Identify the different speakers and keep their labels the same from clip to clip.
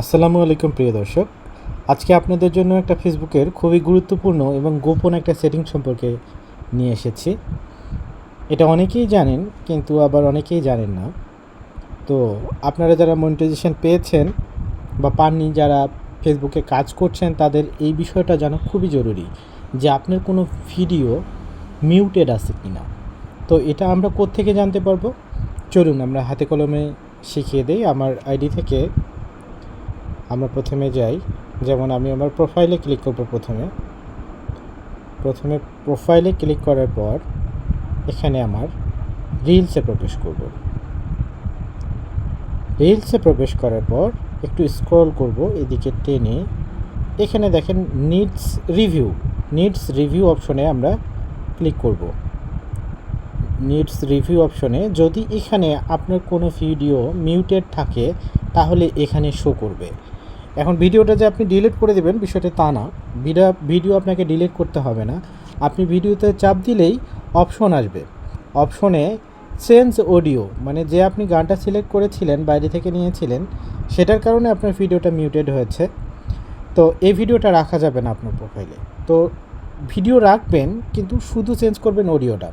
Speaker 1: আসসালামু আলাইকুম প্রিয় দর্শক। আজকে আপনাদের জন্য একটা ফেসবুকের খুবই গুরুত্বপূর্ণ এবং গোপন একটা সেটিং সম্পর্কে নিয়ে এসেছি। এটা অনেকেই জানেন, কিন্তু আবার অনেকেই জানেন না। তো আপনারা যারা মনিটাইজেশন পেয়েছেন বা পাননি, যারা ফেসবুকে কাজ করছেন, তাদের এই বিষয়টা জানা খুবই জরুরি যে আপনার কোনো ভিডিও মিউটেড আছে কি না তো এটা আমরা কোত্থেকে জানতে পারব? চলুন, আমরা হাতে কলমে শিখিয়ে দিই। আমার আইডি থেকে আমরা প্রথমে যাই। যেমন আমি আমার প্রোফাইলে ক্লিক করব প্রথমে। প্রথমে প্রোফাইলে ক্লিক করার পর এখানে আমার রিলসে প্রবেশ করব। রিলসে প্রবেশ করার পর একটু স্ক্রল করব এদিকে টেনে। এখানে দেখেন নিডস রিভিউ নিডস রিভিউ অপশনে আমরা ক্লিক করব। নিডস রিভিউ অপশনে যদি এখানে আপনার কোনো ভিডিও মিউটেড থাকে, তাহলে এখানে শো করবে। এখন ভিডিওটা যে আপনি ডিলিট করে দেবেন বিষয়টা তা না। ভিডিও আপনাকে ডিলিট করতে হবে না। আপনি ভিডিওতে চাপ দিলেই অপশন আসবে। অপশনে চেঞ্জ অডিও মানে যে আপনি গানটা সিলেক্ট করেছিলেন, বাইরে থেকে নিয়েছিলেন, সেটার কারণে আপনার ভিডিওটা মিউটেড হয়েছে। তো এই ভিডিওটা রাখা যাবে না আপনার প্রোফাইলে তো ভিডিও রাখবেন, কিন্তু শুধু চেঞ্জ করবেন অডিওটা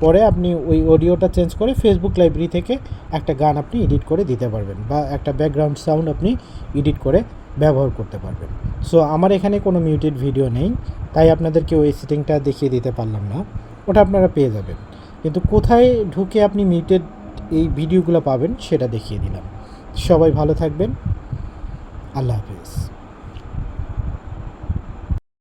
Speaker 1: পরে আপনি ওই অডিওটা চেঞ্জ করে ফেসবুক লাইব্রেরি থেকে একটা গান আপনি এডিট করে দিতে পারবেন বা একটা ব্যাকগ্রাউন্ড সাউন্ড আপনি এডিট করে ব্যবহার করতে পারবেন। সো আমার এখানে কোনো মিউটেড ভিডিও নেই, তাই আপনাদেরকে ওই সেটিংটা দেখিয়ে দিতে পারলাম না। ওটা আপনারা পেয়ে যাবেন। কিন্তু কোথায় ঢুকে আপনি মিউটেড এই ভিডিওগুলো পাবেন সেটা দেখিয়ে দিলাম। সবাই ভালো থাকবেন। আল্লাহ হাফিজ।